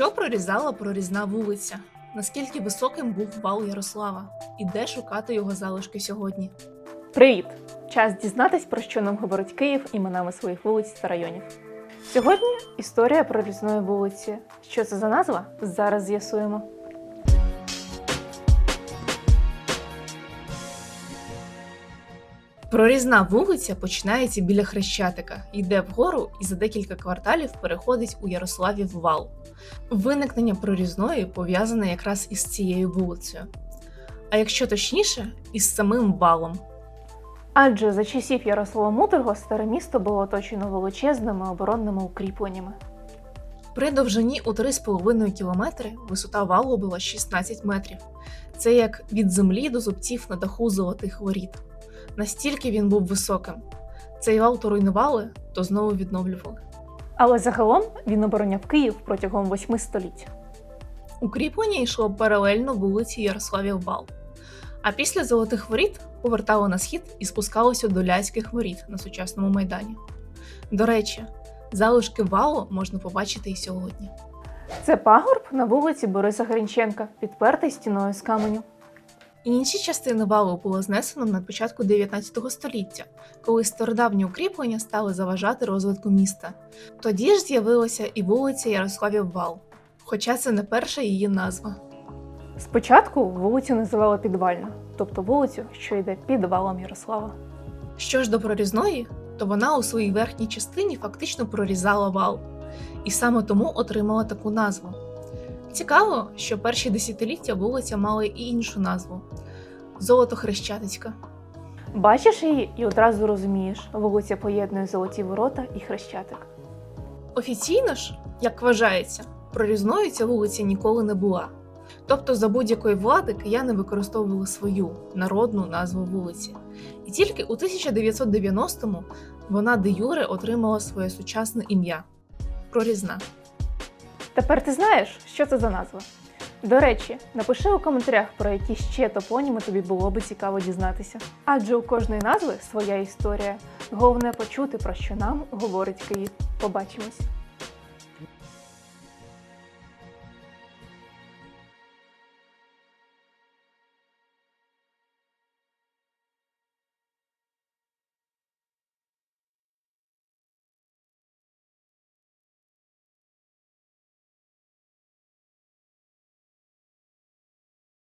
Що прорізала прорізна вулиця? Наскільки високим був вал Ярослава? І де шукати його залишки сьогодні? Привіт! Час дізнатись, про що нам говорить Київ іменами своїх вулиць та районів. Сьогодні історія прорізної вулиці. Що це за назва? Зараз з'ясуємо. Прорізна вулиця починається біля Хрещатика, йде вгору і за декілька кварталів переходить у Ярославів вал. Виникнення прорізної пов'язане якраз із цією вулицею. А якщо точніше, із самим валом. Адже за часів Ярослава Мудрого старе місто було оточено величезними оборонними укріпленнями. При довжині у 3,5 кілометри висота валу була 16 метрів. Це як від землі до зубців на даху золотих воріт. Настільки він був високим. Цей вал то руйнували, то знову відновлювали. Але загалом він обороняв Київ протягом восьми століть. Укріплення йшло паралельно вулиці Ярославів Вал. А після золотих воріт повертало на схід і спускалося до Ляських воріт на сучасному майдані. До речі, залишки валу можна побачити і сьогодні. Це пагорб на вулиці Бориса Гринченка, підпертий стіною з каменю. Інші частини валу було знесено на початку 19 століття, коли стародавні укріплення стали заважати розвитку міста. Тоді ж з'явилася і вулиця Ярославів Вал, хоча це не перша її назва. Спочатку вулицю називали Підвальна, тобто вулицю, що йде під валом Ярослава. Що ж до прорізної, то вона у своїй верхній частині фактично прорізала вал, і саме тому отримала таку назву. Цікаво, що перші десятиліття вулиця мала і іншу назву Золотохрещатицька. Бачиш її і одразу розумієш, вулиця поєднує золоті ворота і хрещатик. Офіційно ж, як вважається, прорізною ця вулиця ніколи не була. Тобто за будь-якої влади кияни використовували свою народну назву вулиці. І тільки у 1990-му вона де юре отримала своє сучасне ім'я Прорізна. Тепер ти знаєш, що це за назва. До речі, напиши у коментарях, про які ще топоніми тобі було би цікаво дізнатися. Адже у кожної назви своя історія. Головне почути, про що нам говорить Київ. Побачимось!